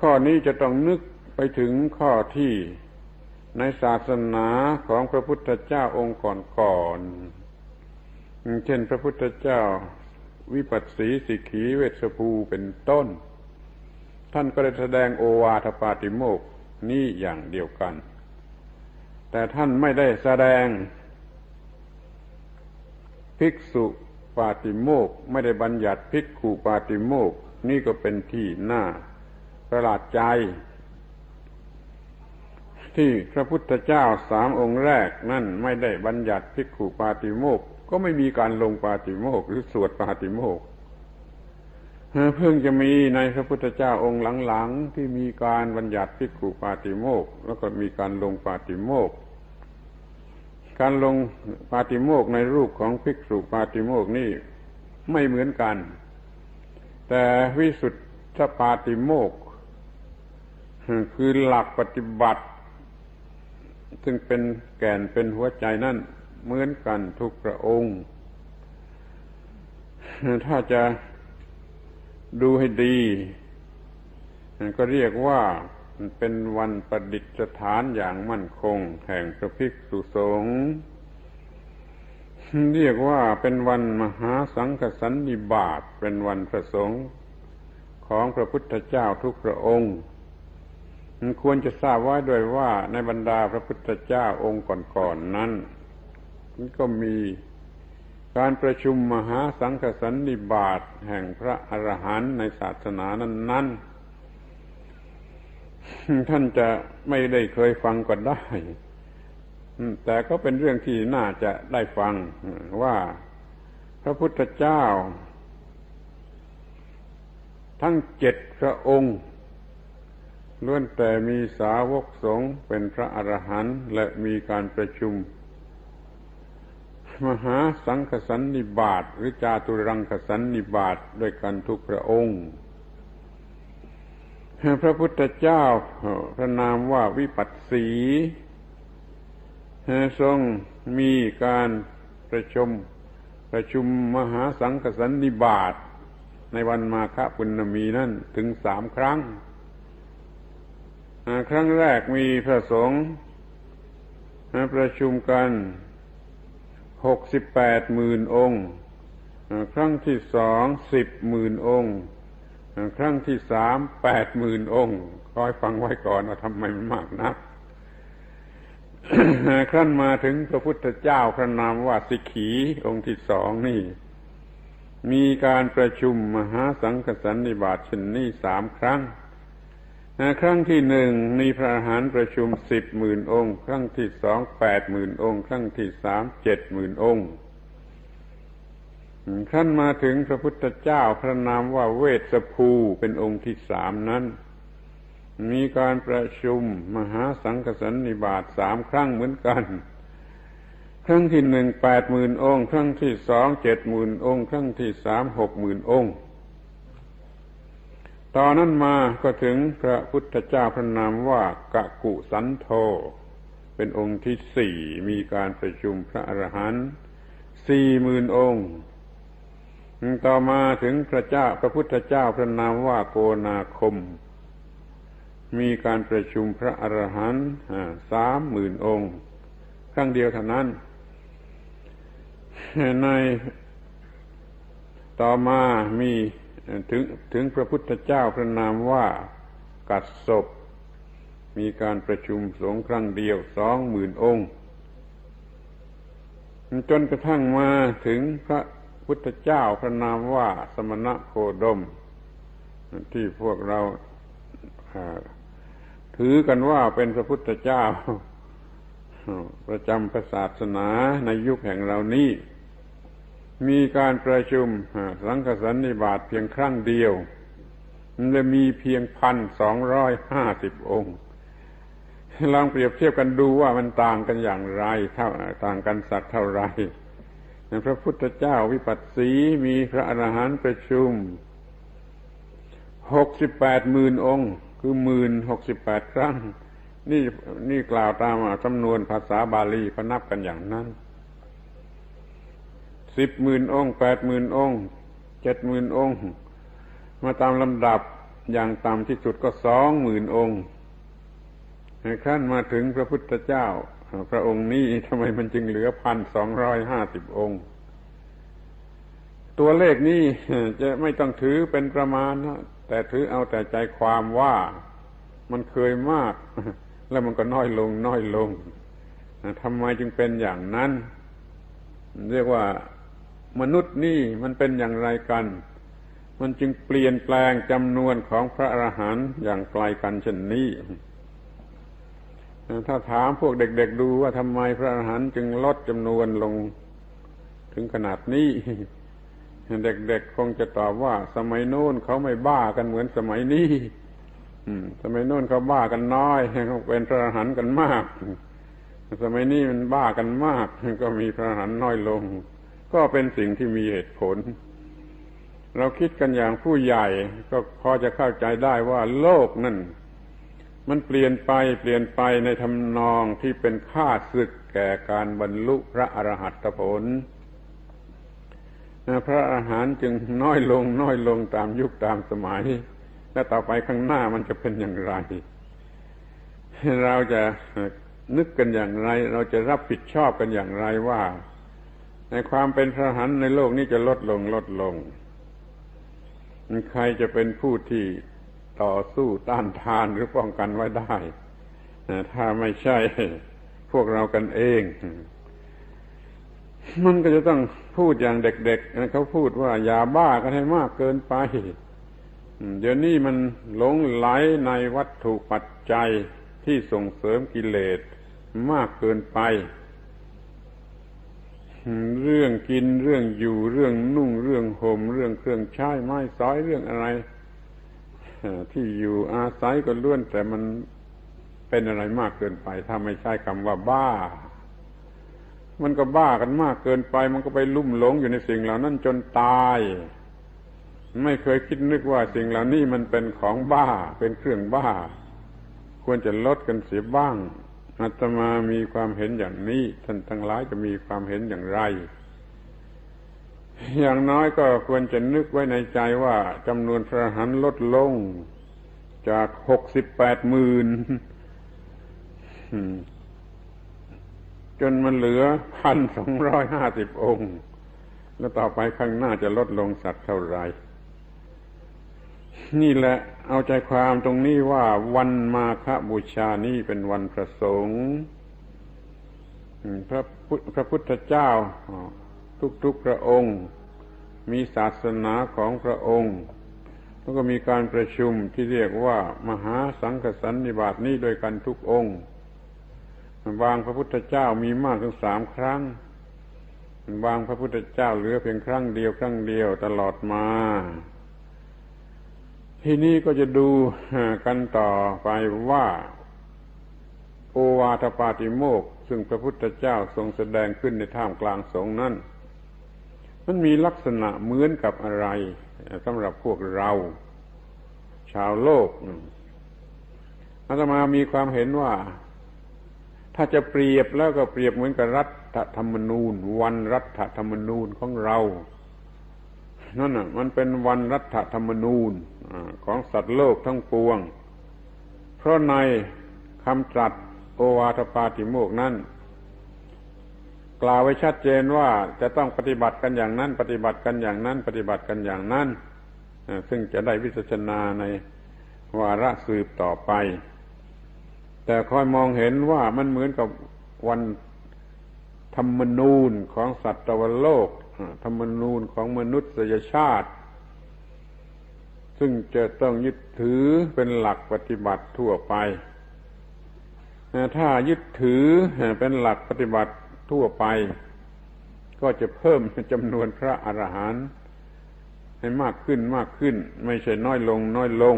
ข้อนี้จะต้องนึกไปถึงข้อที่ในศาสนาของพระพุทธเจ้าองค์ก่อนๆเช่นพระพุทธเจ้าวิปัสสีสิขีเวชภูเป็นต้น ท่านก็ได้แสดงโอวาทปาติโมกนี่อย่างเดียวกัน แต่ท่านไม่ได้แสดง ภิกษุปาติโมกไม่ได้บัญญัติภิกขุปาติโมกนี่ก็เป็นที่น่า ประหลาดใจ ที่พระพุทธเจ้าสามองค์แรกนั่นไม่ได้บัญญัติภิกขุปาติโมกก็ไม่มีการลงปาติโมกหรือสวดปาติโมกเพิ่งจะมีในพระพุทธเจ้าองค์หลังๆที่มีการบัญญัติภิกขุปาติโมกแล้วก็มีการลงปาติโมกการลงปาติโมกในรูปของภิกษุปาติโมกนี่ไม่เหมือนกัน แต่วิสุทธิปาติโมก คือหลักปฏิบัติ ซึ่งเป็นแก่นเป็นหัวใจนั่นเหมือนกันทุกพระองค์ ถ้าจะดูให้ดี ก็เรียกว่าเป็นวันประดิษฐานอย่างมั่นคง แห่งพระภิกษุสงฆ์เรียกว่าเป็นวันมหาสังฆสันนิบาตเป็นวันพระสงฆ์ของพระพุทธเจ้าทุกพระองค์ ควรจะทราบไว้ด้วยว่าในบรรดาพระพุทธเจ้าองค์ก่อนๆนนั้นก็มีการประชุมมหาสังฆสันนิบาตแห่งพระอรหันต์ในศาสนานั้นๆ ท่านจะไม่ได้เคยฟังก็ได้ แต่ก็เป็นเรื่องที่น่าจะได้ฟังว่าพระพุทธเจ้า ทั้งเจ็ดพระองค์ ล้วนแต่มีสาวกสงฆ์เป็นพระอรหันต์และมีการประชุม มหาสังฆสันนิบาตหรือจาตุรังคสันนิบาตด้วยกันทุกพระองค์พระพุทธเจ้าพระนามว่าวิปัสสีทรงมีการประชุมประชุมมหาสังฆสันนิบาตในวันมาฆปุณมีนั่นถึงสามครั้ง ครั้งแรกมีพระสงฆ์ประชุมกันหกสิบแปดหมื่นองค์ ครั้งที่สองสิบหมื่นองค์ ครั้งที่สามแปดหมื่นองค์คอยฟังไว้ก่อนว่าทำไมมันมากนักครั้นมาถึงพระพุทธเจ้าพระนามว่าสิขีองค์ที่สองนี่ มีการประชุมมหาสังฆสันนิบาตชนนี้สามครั้ง ครั้งที่หนึ่งมีพระอาหารประชุมสิบหมื่นองค์ ครั้งที่สองแปดหมื่นองค์ ครั้งที่สามเจ็ดหมื่นองค์ขั้นมาถึงพระพุทธเจ้าพระนามว่าเวสภูเป็นองค์ที่สามนั้น มีการประชุมมหาสังฆสันนิบาตสามครั้งเหมือนกัน ครั้งที่หนึ่งแปดหมื่นองค์ ครั้งที่สองเจ็ดหมื่นองค์ ครั้งที่สามหกหมื่นองค์ ตอนนั้นมาก็ถึงพระพุทธเจ้าพระนามว่ากะกุสันโธเป็นองค์ที่สี่มีการประชุมพระอรหันต์สี่หมื่นองค์ ต่อมาถึงพระเจ้าพระพุทธเจ้าพระนามว่าโกนาคม มีการประชุมพระอรหันต์สามหมื่นองค์ครั้งเดียวเท่านั้น ในต่อมามี ถึงถึงพระพุทธเจ้าพระนามว่ากัดศพ มีการประชุมสงฆ์ครั้งเดียวสองหมื่นองค์จนกระทั่งมาถึงพระพุทธเจ้าพระนามว่าสมณะโคดม ที่พวกเราถือกันว่าเป็นพระพุทธเจ้า ประจำศาสนาในยุคแห่งเรานี้ มีการประชุมสังฆสันนิบาตเพียงครั้งเดียวมันจะมีเพียงพันสองร้อยห้าสิบองค์ ลองเปรียบเทียบกันดูว่ามันต่างกันอย่างไร เท่าต่างกันสักเท่าไรพระพุทธเจ้าวิปัสสีมีพระอรหันต์ประชุมหกสิบแปดหมื่นองค์ คือหมื่นหกสิบแปดครั้ง นี่นี่กล่าวตามจำนวนภาษาบาลีพนับกันอย่างนั้น สิบหมื่นองค์แปดหมื่นองค์เจ็ดหมื่นองค์มาตามลำดับอย่างต่ำที่สุดก็สองหมื่นองค์ขั้นมาถึงพระพุทธเจ้า พระองค์นี้ทำไมมันจึงเหลือพันสองร้อยห้าสิบองค์ ตัวเลขนี้จะไม่ต้องถือเป็นประมาณนะแต่ถือเอาแต่ใจความว่ามันเคยมาก แล้วมันก็น้อยลงน้อยลงทำไมจึงเป็นอย่างนั้น เรียกว่า มนุษย์นี่มันเป็นอย่างไรกัน มันจึงเปลี่ยนแปลงจำนวนของพระอรหันต์อย่างไกลกันเช่นนี้ ถ้าถามพวกเด็กๆดูว่าทำไมพระอรหันต์จึงลดจำนวนลงถึงขนาดนี้เด็กๆคงจะตอบว่า สมัยโน้นเขาไม่บ้ากันเหมือนสมัยนี้สมัยโน้นเขาบ้ากันน้อยเขาเป็นพระอรหันต์กันมาก สมัยนี้มันบ้ากันมาก ก็มีพระอรหันต์น้อยลง ก็เป็นสิ่งที่มีเหตุผล เราคิดกันอย่างผู้ใหญ่ก็พอจะเข้าใจได้ว่าโลกนั่น มันเปลี่ยนไปเปลี่ยนไปในทำนองที่เป็นค่าศึกแก่การบรรลุพระอรหัตผล พระอาหารจึงน้อยลงน้อยลงตามยุคตามสมัย และต่อไปข้างหน้ามันจะเป็นอย่างไร เราจะนึกกันอย่างไร เราจะรับผิดชอบกันอย่างไรว่า ในความเป็นพระหันในโลกนี้จะลดลงลดลง ใครจะเป็นผู้ที่ต่อสู้ต้านทานหรือป้องกันไว้ได้ ถ้าไม่ใช่พวกเรากันเอง มันก็จะต้องพูดอย่างเด็กๆเขาพูดว่าอย่าบ้ากันให้มากเกินไป เดี๋ยวนี้มันหลงไหลในวัตถุปัจจัยที่ส่งเสริมกิเลสมากเกินไป เรื่องกินเรื่องอยู่เรื่องนุ่งเรื่องห่มเรื่องเครื่องใช้ไม้สอยเรื่องอะไรที่อยู่อาศัยก็ล้วน แต่มันเป็นอะไรมากเกินไป ถ้าไม่ใช้คำว่าบ้า มันก็บ้ากันมากเกินไป มันก็ไปลุ่มหลงอยู่ในสิ่งเหล่านั้นจนตาย ไม่เคยคิดนึกว่าสิ่งเหล่านี้มันเป็นของบ้าเป็นเครื่องบ้า ควรจะลดกันเสียบ้าง อาตมามีความเห็นอย่างนี้ ท่านทั้งหลายจะมีความเห็นอย่างไร อย่างน้อยก็ควรจะนึกไว้ในใจว่าจำนวนพระหันลดลง จากหกสิบแปดหมื่นจนมันเหลือพันสองร้อยห้าสิบองค์ แล้วต่อไปข้างหน้าจะลดลงสักเท่าไหร่ นี่แหละเอาใจความตรงนี้ว่าวันมาฆบูชานี้เป็นวันประสงค์พระพระพุทธเจ้าทุกๆพระองค์ มีศาสนาของพระองค์ แล้วก็มีการประชุมที่เรียกว่ามหาสังฆสันนิบาตนี้โดยกันทุกองค์บางพระพุทธเจ้ามีมากถึงสามครั้ง บางพระพุทธเจ้าเหลือเพียงครั้งเดียวครั้งเดียวตลอดมา ทีนี้ก็จะดูกันต่อไปว่า โอวาทปาติโมกซึ่งพระพุทธเจ้าทรงแสดงขึ้นในท่ามกลางสงนั้น มันมีลักษณะเหมือนกับอะไรสำหรับพวกเรา ชาวโลกอาตมามีความเห็นว่า ถ้าจะเปรียบแล้วก็เปรียบเหมือนกับรัฐธรรมนูญ วันรัฐธรรมนูญของเรา นั่นน่ะมันเป็นวันรัฐธรรมนูญของสัตว์โลกทั้งปวง เพราะในคำตรัสโอวาทปาติโมกนั้น กล่าวไว้ชัดเจนว่าจะต้องปฏิบัติกันอย่างนั้น ปฏิบัติกันอย่างนั้น ปฏิบัติกันอย่างนั้น ซึ่งจะได้วิจารณาในวาระสืบต่อไป แต่คอยมองเห็นว่ามันเหมือนกับวันธรรมนูญของสัตว์โลก ธรรมนูญของมนุษยชาติ ซึ่งจะต้องยึดถือเป็นหลักปฏิบัติทั่วไป ถ้ายึดถือเป็นหลักปฏิบัติทั่วไป ก็จะเพิ่มจำนวนพระอรหันต์ให้มากขึ้นมากขึ้น ไม่ใช่น้อยลงน้อยลง